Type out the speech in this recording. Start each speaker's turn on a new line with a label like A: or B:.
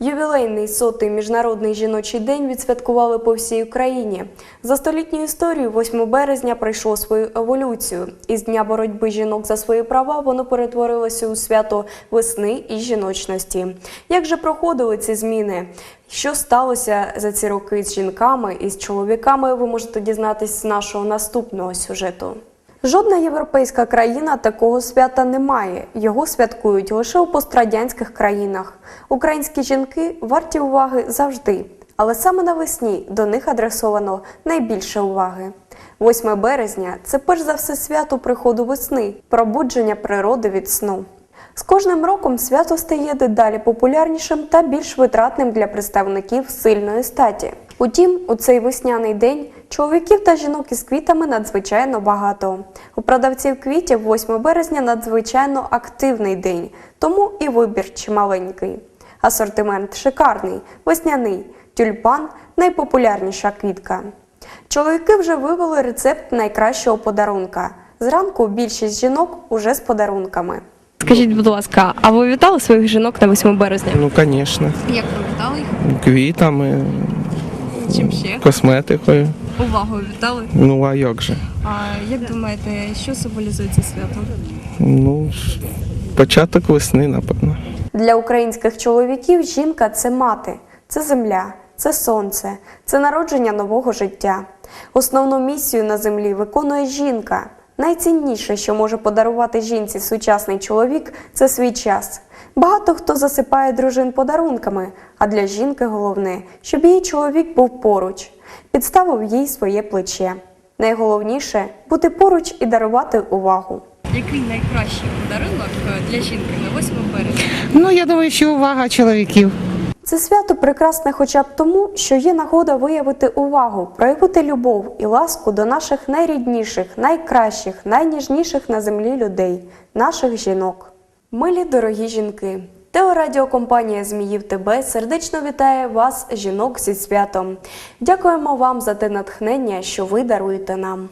A: Ювілейний сотий міжнародний жіночий день відсвяткували по всій Україні. За столітню історію 8 березня пройшло свою еволюцію. Із дня боротьби жінок за свої права воно перетворилося у свято весни і жіночності. Як же проходили ці зміни? Що сталося за ці роки з жінками і з чоловіками? Ви можете дізнатись з нашого наступного сюжету. Жодна європейська країна такого свята не має. Його святкують лише у пострадянських країнах. Українські жінки варті уваги завжди, але саме навесні до них адресовано найбільше уваги. 8 березня це перш за все свято приходу весни, пробудження природи від сну. З кожним роком свято стає дедалі популярнішим та більш витратним для представників сильної статі. Утім, у цей весняний день чоловіків та жінок із квітами надзвичайно багато. У продавців квітів 8 березня надзвичайно активний день, тому і вибір чималенький. Асортимент шикарний, весняний, тюльпан найпопулярніша квітка. Чоловіки вже вивели рецепт найкращого подарунка. Зранку більшість жінок уже з подарунками.
B: Скажіть, будь ласка, а ви вітали своїх жінок на 8 березня?
C: Ну, звісно,
B: Як ви вітали їх?
C: квітами,
B: Чим ще?
C: косметикою.
B: Увагою вітали?
C: Ну а як же?
B: А як думаєте, що символізує це свято?
C: Ну, початок весни, напевно.
A: Для українських чоловіків жінка це мати, це земля, це сонце, це народження нового життя. Основну місію на землі виконує жінка. Найцінніше, що може подарувати жінці сучасний чоловік, це свій час. Багато хто засипає дружин подарунками, а для жінки головне, щоб її чоловік був поруч, підставив їй своє плече. Найголовніше бути поруч і дарувати увагу.
B: Який найкращий подарунок для жінки на 8 березня?
D: Ну, я думаю, що увага чоловіків.
A: Це свято прекрасне хоча б тому, що є нагода виявити увагу, проявити любов і ласку до наших найрідніших, найкращих, найніжніших на землі людей, наших жінок. Милі дорогі жінки! Теорадіокомпанія Зміїв ТБ сердечно вітає вас, жінок, зі святом. Дякуємо вам за те натхнення, що ви даруєте нам.